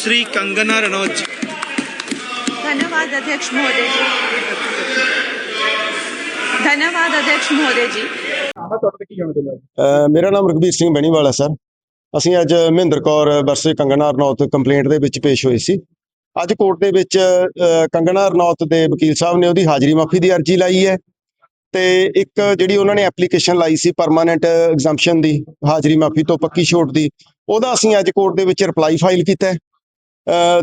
श्री कंगना रनौत जी धन्यवाद अध्यक्ष महोदय जी धन्यवाद अध्यक्ष महोदय जी ਅ, ਮੇਰਾ ਨਾਮ ਰਘਬੀਰ ਸਿੰਘ ਬੈਣੀਵਾਲ ਹੈ ਸਰ ਅਸੀਂ ਅੱਜ ਮਹਿੰਦਰ ਕੌਰ ਵਰਸੇ ਕੰਗਨਾ ਰਣੌਤ ਕੰਪਲੇਂਟ ਦੇ ਵਿੱਚ ਪੇਸ਼ ਹੋਏ ਸੀ ਅੱਜ ਕੋਰਟ ਦੇ ਵਿੱਚ ਅ, ਕੰਗਨਾ ਰਣੌਤ ਦੇ ਵਕੀਲ ਸਾਹਿਬ ਨੇ ਉਹਦੀ ਹਾਜ਼ਰੀ ਮਾਫੀ ਦੀ ਅਰਜ਼ੀ ਲਾਈ ਹੈ ਤੇ ਇੱਕ ਜਿਹੜੀ ਉਹਨਾਂ ਨੇ ਐਪਲੀਕੇਸ਼ਨ ਲਾਈ ਸੀ ਪਰਮਾਨੈਂਟ ਐਗਜ਼ੈਂਪਸ਼ਨ ਦੀ ਹਾਜ਼ਰੀ ਮਾਫੀ ਤੋਂ ਪੱਕੀ ਛੋਟ ਦੀ ਉਹਦਾ ਅਸੀਂ ਅੱਜ ਕੋਰਟ ਦੇ ਵਿੱਚ ਰਿਪਲਾਈ ਫਾਈਲ ਕੀਤਾ ਹੈ ਅ,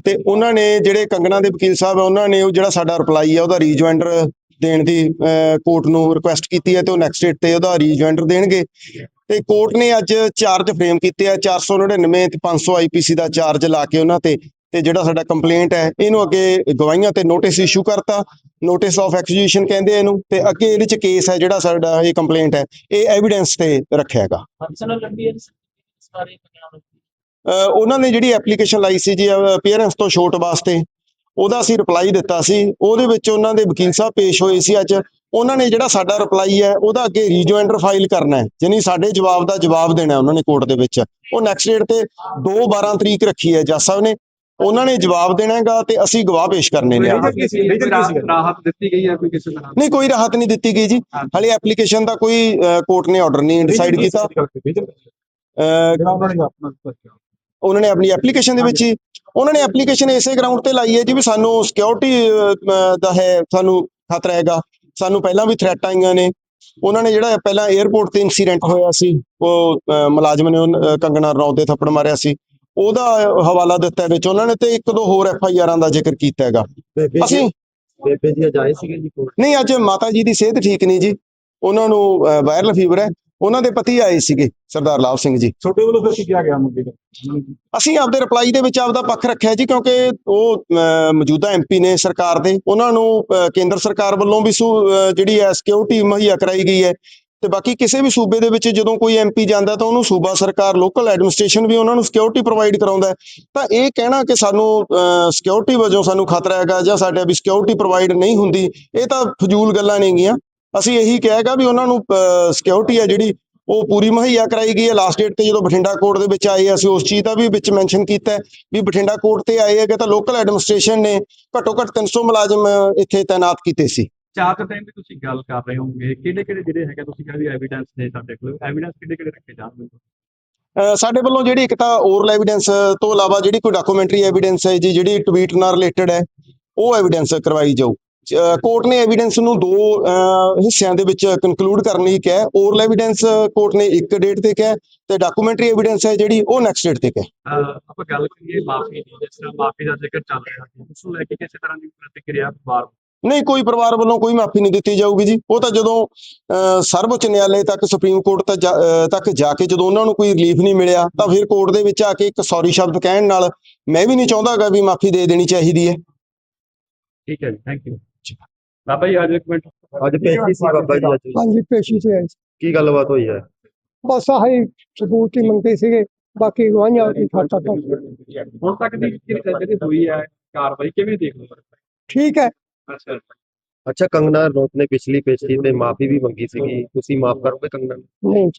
ਤੇ ਉਹਨਾਂ ਨੇ ਜਿਹੜੇ ਕੰਗਨਾ ਦੇ ਵਕੀਲ ਸਾਹਿਬ ਆ, ਉਹਨਾਂ ਨੇ ਉਹ ਜਿਹੜਾ ਸਾਡਾ ਰਿਪਲਾਈ ਹੈ ਉਹਦਾ ਰੀਜੁਆਇੰਡਰ ਦੇਣ ਦੀ ਕੋਰਟ ਨੂੰ ਰਿਕੁਐਸਟ ਕੀਤੀ ਹੈ ਤੇ ਉਹ ਨੈਕਸਟ ਡੇਟ ਤੇ ਉਹਦਾ ਰੀਜੁਆਇੰਡਰ ਦੇਣਗੇ। ਤੇ ਕੋਰਟ ਨੇ ਅੱਜ ਚਾਰਜ ਫਰੇਮ ਕੀਤੇ ਆ 499 ਤੇ 500 ਆਈਪੀਸੀ ਦਾ ਚਾਰਜ ਲਾ ਕੇ ਉਹਨਾਂ ਤੇ ਤੇ ਜਿਹੜਾ ਸਾਡਾ ਕੰਪਲੇਂਟ ਹੈ, ਇਹਨੂੰ ਅੱਗੇ ਗਵਾਹੀਆਂ ਤੇ ਨੋਟਿਸ ਇਸ਼ੂ ਕਰਤਾ। ਨੋਟਿਸ ਆਫ ਐਕਸੀਕਿਊਸ਼ਨ ਕਹਿੰਦੇ ਇਹਨੂੰ, ਤੇ ਅੱਗੇ ਇਹਦੇ ਚ ਕੇਸ ਹੈ ਜਿਹੜਾ ਸਾਡਾ ਇਹ ਕੰਪਲੇਂਟ ਹੈ, ਇਹ ਐਵੀਡੈਂਸ ਤੇ ਰੱਖਿਆ ਹੈਗਾ। ਫੰਕਸ਼ਨਲ ਹੈ ਇਸ ਪੰਜਾਬ ਉਹਨਾਂ ਨੇ ਜਿਹੜੀ ਐਪਲੀਕੇਸ਼ਨ ਲਾਈ ਸੀ ਜੀ ਅਪੀਅਰੈਂਸ ਤੋਂ ਛੋਟ ਵਾਸਤੇ ਉਹਦਾ ਅਸੀਂ ਰਿਪਲਾਈ ਦਿੱਤਾ ਸੀ। ਉਹਦੇ ਵਿੱਚ ਉਹਨਾਂ ਦੇ ਵਕੀਲ ਸਾਹਿਬ ਪੇਸ਼ ਹੋਏ ਸੀ ਅੱਜ। ਉਹਨਾਂ ਨੇ ਜਿਹੜਾ ਸਾਡਾ ਰਿਪਲਾਈ ਹੈ ਉਹਦਾ ਅੱਗੇ ਰੀਜੁਆਇੰਡਰ ਫਾਈਲ ਕਰਨਾ ਹੈ ਯਾਨੀ ਸਾਡੇ ਜਵਾਬ ਦਾ ਜਵਾਬ ਦੇਣਾ ਹੈ ਉਹਨਾਂ ਨੇ ਕੋਰਟ ਦੇ ਵਿੱਚ। ਉਹ ਨੈਕਸਟ ਡੇਟ ਤੇ 2 12 ਤਰੀਕ ਰੱਖੀ ਹੈ ਜੱਜ ਸਾਹਿਬ ਨੇ। ਉਹਨਾਂ ਨੇ ਜਵਾਬ ਦੇਣਾ ਹੈਗਾ ਤੇ ਅਸੀਂ ਗਵਾਹ ਪੇਸ਼ ਕਰਨੇ ਨੇ। ਰਾਹਤ ਦਿੱਤੀ ਗਈ ਹੈ ਕੋਈ ਕਿਸੇ ਤਰ੍ਹਾਂ? ਨਹੀਂ ਕੋਈ ਰਾਹਤ ਨਹੀਂ ਦਿੱਤੀ ਗਈ ਜੀ। ਹਾਲੇ ਐਪਲੀਕੇਸ਼ਨ ਦਾ ਕੋਈ ਕੋਰਟ ਨੇ ਆਰਡਰ ਨਹੀਂ ਡਿਸਾਈਡ ਕੀਤਾ। ਉਹਨਾਂ ਨੇ ਆਪਣਾ ਐਪਲੀਕੇਸ਼ਨ ਦੇ ਵਿੱਚ ਹੀ ਉਹਨਾਂ ਨੇ ਐਪਲੀਕੇਸ਼ਨ ਇਸੇ ਗਰਾਊਂਡ ਤੇ ਲਾਈ ਹੈ ਜੀ ਵੀ ਸਾਨੂੰ ਸਿਕਿਉਰਿਟੀ ਦਾ ਹੈ ਸਾਨੂੰ ਖਤਰਾ ਹੈਗਾ। ਸਾਨੂੰ ਪਹਿਲਾਂ ਵੀ ਥ੍ਰੈਟ ਆਈਆਂ ਨੇ। ਉਹਨਾਂ ਨੇ ਜਿਹੜਾ ਪਹਿਲਾਂ 에ਅਰਪੋਰਟ ਤੇ ਇਨਸੀਡੈਂਟ ਹੋਇਆ ਸੀ ਉਹ ਮੁਲਾਜ਼ਮ ਨੇ ਕੰਗਨਾ ਰਣੌਤ ਦੇ ਥੱਪੜ ਮਾਰਿਆ ਸੀ। ਉਹਦਾ ਹਵਾਲਾ ਦਿੱਤਾ ਵਿੱਚ। ਉਹਨਾਂ ਨੇ ਤੇ ਇੱਕ ਦੋ ਹੋਰ ਐਫ ਆਈ ਆਰਾਂ ਦਾ ਜ਼ਿਕਰ ਕੀਤਾ ਹੈਗਾ। ਅਸੀਂ ਬੇਬੇ ਜੀ ਜਾਏ ਸੀਗੇ ਜੀ ਨਹੀਂ ਅੱਜ ਮਾਤਾ ਜੀ ਦੀ ਸਿਹਤ ਠੀਕ ਨਹੀਂ ਜੀ। ਉਹਨਾਂ ਨੂੰ ਵਾਇਰਲ ਫੀਵਰ ਹੈ। ਉਹਨਾਂ ਦੇ ਪਤੀ ਆਏ ਸੀਗੇ ਸਰਦਾਰ ਲਾਭ ਸਿੰਘ ਜੀ। ਛੋਟੇ ਵੱਲੋਂ ਫਿਰ ਕੀ ਕਿਹਾ ਗਿਆ ਮੁੱਦੇ ਦਾ ਅਸੀਂ ਆਪਦੇ ਰਿਪਲਾਈ ਦੇ ਵਿੱਚ ਆਪਦਾ ਪੱਖ ਰੱਖਿਆ ਜੀ ਕਿਉਂਕਿ ਉਹ ਮੌਜੂਦਾ ਐਮਪੀ ਨੇ ਸਰਕਾਰ ਦੇ। ਉਹਨਾਂ ਨੂੰ ਕੇਂਦਰ ਸਰਕਾਰ ਵੱਲੋਂ ਵੀ ਜਿਹੜੀ ਹੈ ਸਿਕਿਉਰਿਟੀ ਮੁਹੱਈਆ ਕਰਾਈ ਗਈ ਹੈ। ਤੇ ਬਾਕੀ ਕਿਸੇ ਵੀ ਸੂਬੇ ਦੇ ਵਿੱਚ ਜਦੋਂ ਕੋਈ ਐਮਪੀ ਜਾਂਦਾ ਤਾਂ ਉਹਨੂੰ ਸੂਬਾ ਸਰਕਾਰ ਲੋਕਲ ਐਡਮਿਨਿਸਟ੍ਰੇਸ਼ਨ ਵੀ ਉਹਨਾਂ ਨੂੰ ਸਿਕਿਉਰਿਟੀ ਪ੍ਰੋਵਾਈਡ ਕਰਾਉਂਦਾ ਤਾਂ ਇਹ ਕਹਿਣਾ ਕਿ ਸਾਨੂੰ ਸਿਕਿਉਰਿਟੀ ਵਜੋਂ ਸਾਨੂੰ ਖਤਰਾ ਹੈਗਾ ਜਾਂ ਸਾਡੇ ਵੀ ਸਿਕਿਉਰਿਟੀ ਪ੍ਰੋਵਾਈਡ ਨਹੀਂ ਹੁੰਦੀ ਇਹ ਤਾਂ ਫਜ਼ੂਲ ਗੱਲਾਂ ਨੇਗੀਆਂ। ਅਸੀਂ ਇਹੀ ਕਹਾਂਗਾ ਵੀ ਉਹਨਾਂ ਨੂੰ ਸਿਕਿਉਰਿਟੀ ਹੈ ਜਿਹੜੀ ਉਹ ਪੂਰੀ ਮੁਹੱਈਆ ਕਰਾਈ ਗਈ ਹੈ। ਲਾਸਟ ਡੇਟ ਤੇ ਜਦੋਂ ਬਠਿੰਡਾ ਕੋਰਟ ਦੇ ਵਿੱਚ ਆਏ ਅਸੀਂ ਉਸ ਚੀਜ਼ ਦਾ ਵੀ ਵਿੱਚ ਮੈਂਸ਼ਨ ਕੀਤਾ ਵੀ ਬਠਿੰਡਾ ਕੋਰਟ ਤੇ ਆਏ ਹੈਗੇ ਤਾਂ ਲੋਕਲ ਐਡਮਿਨਿਸਟ੍ਰੇਸ਼ਨ ਨੇ ਘੱਟੋ ਘੱਟ 300 ਮੁਲਾਜ਼ਮ ਇੱਥੇ ਤਾਇਨਾਤ ਕੀਤੇ ਸੀ। ਚਾਰ ਤੇ ਟਾਈਮ ਵੀ ਤੁਸੀਂ ਗੱਲ ਕਰ ਰਹੇ ਹੋਵੋਗੇ। ਕਿਹੜੇ ਕਿਹੜੇ ਜਿਹੜੇ ਹੈਗੇ ਤੁਸੀਂ ਕਹਿੰਦੇ ਐਵੀਡੈਂਸ ਨੇ ਸਾਡੇ ਕੋਲ? ਐਵੀਡੈਂਸ ਕਿਹੜੇ ਕਿਹੜੇ ਰੱਖੇ ਜਾਣਗੇ? ਸਾਡੇ ਵੱਲੋਂ ਜਿਹੜੀ ਇੱਕ ਤਾਂ ਓਰਲ ਐਵੀਡੈਂਸ ਤੋਂ ਇਲਾਵਾ ਜਿਹੜੀ ਕੋਈ ਡਾਕੂਮੈਂਟਰੀ ਐਵੀਡੈਂਸ ਹੈ ਜੀ ਜਿਹੜੀ ਟਵੀਟ ਨਾਲ ਰਿਲੇਟਡ ਹੈ ਉਹ ਐਵੀਡੈਂਸ ਕਰਵਾਈ ਜਾਊ। ਕੋਰਟ ਨੇ ਐਵੀਡੈਂਸ ਨੂੰ ਦੋ ਹਿੱਸਿਆਂ ਦੇ ਵਿੱਚ ਕਨਕਲੂਡ ਕਰਨ ਲਈ ਕਿਹਾ। ਓਰਲ ਐਵੀਡੈਂਸ ਕੋਰਟ ਨੇ ਇੱਕ ਡੇਟ ਤੇ ਕਿਹਾ ਤੇ ਡਾਕੂਮੈਂਟਰੀ ਐਵੀਡੈਂਸ ਹੈ ਜਿਹੜੀ ਉਹ ਨੈਕਸਟ ਡੇਟ ਤੇ ਕਿਹਾ। ਆਪਾਂ ਗੱਲ ਕਰੀਏ ਮਾਫੀ ਦੀ ਜਿਸ ਤਰ੍ਹਾਂ ਮਾਫੀ ਦਾ ਜ਼ਿਕਰ ਚੱਲ ਰਿਹਾ ਸੀ। ਉਸ ਨੂੰ ਲੈ ਕੇ ਕਿਸੇ ਤਰ੍ਹਾਂ ਦੀ ਪ੍ਰਤੀਕਿਰਿਆ ਬਾਰ ਨਹੀਂ ਕੋਈ ਪਰਿਵਾਰ ਵੱਲੋਂ ਕੋਈ ਮਾਫੀ ਨਹੀਂ ਦਿੱਤੀ ਜਾਊਗੀ ਜੀ। ਉਹ ਤਾਂ ਜਦੋਂ ਸਰਵਉੱਚ ਨਿਆਲੇ ਤੱਕ ਸੁਪਰੀਮ ਕੋਰਟ ਤੱਕ ਜਾ- ਤੱਕ ਜਾ ਕੇ ਜਦੋਂ ਉਹਨਾਂ ਨੂੰ ਕੋਈ ਰਿਲੀਫ ਨਹੀਂ ਮਿਲਿਆ ਤਾਂ ਫਿਰ ਕੋਰਟ ਦੇ ਵਿੱਚ ਆ ਕੇ ਇੱਕ ਸੌਰੀ ਸ਼ਬਦ ਕਹਿਣ ਨਾਲ ਮੈਂ ਵੀ ਨਹੀਂ ਚਾਹੁੰਦਾਗਾ ਵੀ ਮਾਫੀ ਦੇ ਦੇਣੀ ਚਾਹੀਦੀ ਹੈ। ਠੀਕ ਹੈ ਜੀ ਥੈਂਕ ਯੂ ਬਾਬਾ ਜੀ ਅੱਜ ਇੱਕ ਮਿੰਟ। ਅੱਜ ਪੇਸ਼ੀ ਸੀ ਬਾਬਾ ਜੀ ਅੱਜ। ਹਾਂਜੀ ਪੇਸ਼ੀ ਤੇ ਆਏ ਸੀ। ਕੀ ਗੱਲਬਾਤ ਹੋਈ ਹੈ? ਬਸ ਆਹੀ ਸਬੂਤ ਹੀ ਮੰਗਦੇ ਸੀਗੇ ਬਾਕੀ ਗਵਾਹੀਆਂ ਦੀ ਖਾਤਾ ਤੋਂ। ਹੁਣ ਤੱਕ ਦੀ ਜਿਹੜੀ ਹੋਈ ਹੈ ਕਾਰਵਾਈ ਕਿਵੇਂ ਦੇਖ ਲਓ ਠੀਕ ਹੈ। ਅੱਛਾ। ਅੱਛਾ ਕੰਗਨਾ ਨੇ ਪਿਛਲੀ ਪੇਸ਼ੀ ਤੇ ਮਾਫੀ ਵੀ ਮੰਗੀ ਸੀਗੀ। ਤੁਸੀਂ ਮਾਫ ਕਰੋਗੇ ਕੰਗਨਾ ਨੂੰ? ਨਹੀਂ।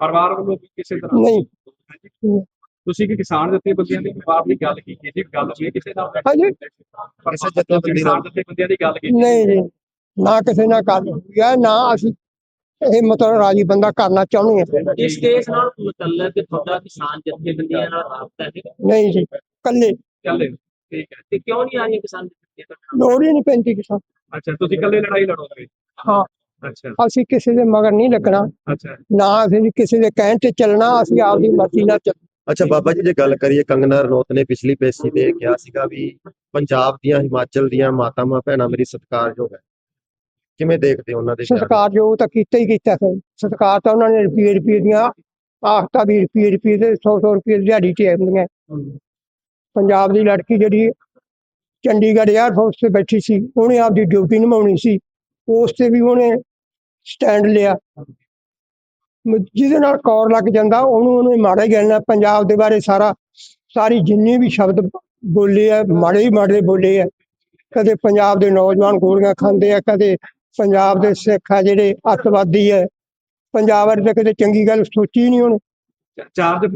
ਪਰਿਵਾਰ ਵੱਲੋਂ ਵੀ ਕਿਸੇ ਤਰ੍ਹਾਂ? ਨਹੀਂ। ਹਾਂਜੀ। ਤੁਸੀਂ ਕਿ ਕਿਸਾਨ ਜਥੇਬੰਦੀਆਂ ਦੇ ਪਰਿਵਾਰ ਦੀ ਗੱਲ ਕੀਤੀ ਜੀ ਗੱਲ ਹੋਈ ਹੈ ਕਿਸੇ ਨਾਲ? ਹਾਂਜੀ। ਕਿਸੇ ਜਥੇਬੰਦੀ ਨਾਲ। ਜਥੇਬੰਦੀਆਂ ਦੀ ਗੱਲ ਕੀਤੀ ਨਹੀਂ ਜੀ ਨਾ ਕਿਸੇ ਨਾਲ ਗੱਲ ਹੋਈ ਹੈ ਨਾ ਅਸੀਂ ਇਹ ਮਤਲਬ ਰਾਜੀ ਬੰਦਾ ਕਰਨਾ ਚਾਹੁੰਦੇ ਹਾਂ। ਇਸ ਕੇਸ ਨਾਲ ਮੁਤਲਕ ਤੁਹਾਡਾ ਕਿਸਾਨ ਜਥੇਬੰਦੀਆਂ ਨਾਲ ਰਾਬਤਾ ਹੈ? ਨਹੀਂ ਜੀ ਕੱਲੇ ਚੱਲੇ ਠੀਕ ਹੈ। ਤੇ ਕਿਉਂ ਨਹੀਂ ਆ ਰਹੀਆਂ ਕਿਸਾਨ ਜਥੇਬੰਦੀਆਂ? ਲੋੜ ਹੀ ਨਹੀਂ ਪੈਂਦੀ ਕਿਸਾਨ। ਅੱਛਾ ਤੁਸੀਂ ਇਕੱਲੇ ਲੜਾਈ ਲੜੋਗੇ? ਹਾਂ। ਅੱਛਾ। ਅਸੀਂ ਕਿਸੇ ਦੇ ਮਗਰ ਨਹੀਂ ਲੱਗਣਾ। ਅੱਛਾ। ਨਾ ਅਸੀਂ ਕਿਸੇ ਦੇ ਕਹਿਣ ਤੇ ਚੱਲਣਾ ਅਸੀਂ ਆਪਦੀ ਮਰਜ਼ੀ ਨਾਲ ਚੱਲ ਅੱਛਾ ਬਾਬਾ ਜੀ ਜੇ ਗੱਲ ਕਰੀਏ ਕੰਗਨਾ ਰਣੌਤ ਨੇ ਪਿਛਲੀ ਪੇਸ਼ੀ ਤੇ ਕਿਹਾ ਸੀਗਾ ਵੀ ਪੰਜਾਬ ਦੀਆਂ ਹਿਮਾਚਲ ਦੀਆਂ ਮਾਤਾਵਾਂ ਭੈਣਾਂ ਮੇਰੀ ਸਤਿਕਾਰਯੋਗ ਹੈ। ਕਿਵੇਂ ਦੇਖਦੇ ਹੋ ਉਹਨਾਂ ਦੇ? ਸਤਿਕਾਰਯੋਗ ਤਾਂ ਕੀਤਾ ਹੀ ਕੀਤਾ ਫਿਰ ਸਤਿਕਾਰ ਤਾਂ ਉਹਨਾਂ ਨੇ ਰੁਪਏ ਰੁਪਏ ਦੀਆਂ ਆਖਤਾ ਵੀ ਰੁਪਏ ਰੁਪਏ ਦੇ 100 100 ਰੁਪਏ ਦਿਹਾੜੀ ਤੇ ਆਉਂਦੀਆਂ। ਪੰਜਾਬ ਦੀ ਲੜਕੀ ਜਿਹੜੀ ਚੰਡੀਗੜ੍ਹ 에ਅਰਫੋਰਸ ਤੇ ਬੈਠੀ ਸੀ ਉਹਨੇ ਆਪਦੀ ਡਿਊਟੀ ਨਿਭਾਉਣੀ ਸੀ। ਉਸ ਤੇ ਵੀ ਉਹਨੇ ਸਟੈਂਡ ਲਿਆ। ਜਿਹਦੇ ਨਾਲ ਕੌਰ ਲੱਗ ਜਾਂਦਾ, ਉਹਨੂੰ, ਉਹਨੇ ਮਾੜਾ ਹੀ ਕਹਿਣਾ ਪੰਜਾਬ ਦੇ ਬਾਰੇ ਸਾਰਾ, ਸਾਰੀ ਜਿੰਨੇ ਵੀ ਸ਼ਬਦ ਬੋਲੇ ਆ, ਮਾੜੇ ਹੀ ਮਾੜੇ ਬੋਲੇ ਆ, ਕਦੇ ਪੰਜਾਬ ਦੇ ਨੌਜਵਾਨ ਗੋਲੀਆਂ ਖਾਂਦੇ ਆ, ਕਦੇ ਪੰਜਾਬ ਦੇ ਸਿੱਖ ਆ ਜਿਹੜੇ ਅੱਤਵਾਦੀ ਹੈ ਪੰਜਾਬ ਬਾਰੇ ਤਾਂ ਕਦੇ ਚੰਗੀ ਗੱਲ ਸੋਚੀ ਨਹੀਂ ਉਹਨੇ। ਚਾਰਜ